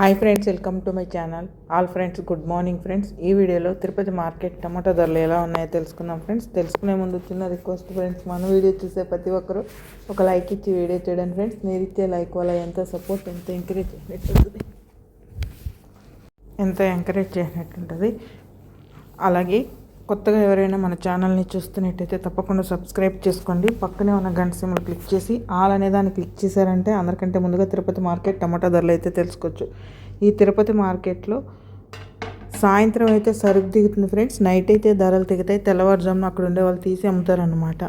Hi friends welcome to my channel. All friends good morning friends. ఈ వీడియోలో Tirupati market టమాటా ధరలు ఎలా ఉన్నాయో తెలుసుకుందాం ఫ్రెండ్స్. తెలుసుకునే ముందు చిన్న రిక్వెస్ట్ ఫ్రెండ్స్ మన వీడియో చూసే ప్రతి ఒక్కరు ఒక లైక్ ఇచ్చి వీడియో చేయడం ఫ్రెండ్స్. మీరు ఇచ్చే లైక్ వల్ల ఎంత సపోర్ట్ ఎంత ఎంకరేజ్ చేసినట్టుంటుంది. ఎంత ఎంకరేజ్ చేసినట్టుంటుంది. అలాగే కొత్తగా ఎవరైనా మన ఛానల్ని చూస్తున్నట్టయితే తప్పకుండా సబ్స్క్రైబ్ చేసుకోండి. పక్కనే ఉన్న గంట సింబల్ క్లిక్ చేసి ఆల్ అనే దాన్ని క్లిక్ చేశారంటే అందరికంటే ముందుగా తిరుపతి మార్కెట్ టమాటా ధరలు అయితే తెలుసుకోవచ్చు. ఈ తిరుపతి మార్కెట్లో సాయంత్రం అయితే సరుకు దిగుతుంది ఫ్రెండ్స్. నైట్ అయితే ధరలు దిగుతాయి తెల్లవారుజామున అక్కడ ఉండే వాళ్ళు తీసి అమ్ముతారనమాట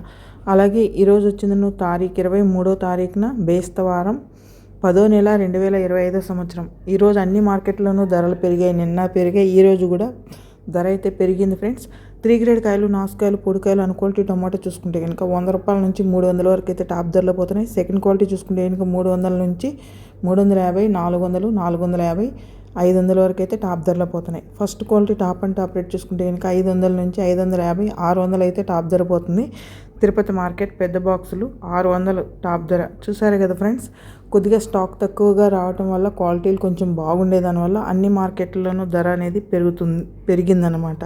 అలాగే ఈరోజు వచ్చింది తారీఖు ఇరవై మూడో తారీఖున బేస్తవారం పదో నెల రెండు వేల ఇరవై ఐదో సంవత్సరం. ఈరోజు అన్ని మార్కెట్లోనూ ధరలు పెరిగాయి. నిన్న పెరిగాయి. ఈరోజు కూడా ధర అయితే పెరిగింది ఫ్రెండ్స్. త్రీ గ్రేడ్ కాయలు నాసుకాయలు పొడికాయలు అన్ క్వాలిటీ టమాటో చూసుకుంటే కనుక వంద రూపాయల నుంచి మూడు వందల వరకు అయితే టాప్ ధరలో పోతున్నాయి. సెకండ్ క్వాలిటీ చూసుకుంటే కనుక మూడు వందల నుంచి మూడు వందల యాభై నాలుగు వందలు నాలుగు వందల యాభై ఐదు వందల వరకు అయితే టాప్ ధరలో పోతున్నాయి. First quality top and top rate చూసుకుంటే కనుక ఐదు వందల నుంచి ఐదు వందల యాభై ఆరు వందలు అయితే టాప్ ధర పోతుంది. తిరుపతి మార్కెట్ పెద్ద బాక్సులు ఆరు వందలు టాప్ ధర. చూసారు కదా ఫ్రెండ్స్ కొద్దిగా స్టాక్ తక్కువగా రావటం వల్ల క్వాలిటీలు కొంచెం బాగుండే దానివల్ల అన్ని మార్కెట్లలోనూ ధర అనేది పెరుగుతుంది పెరిగిందనమాట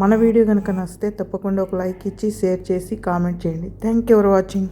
మన వీడియో కనుక నచ్చితే తప్పకుండా ఒక లైక్ ఇచ్చి షేర్ చేసి కామెంట్ చేయండి. Thank you for watching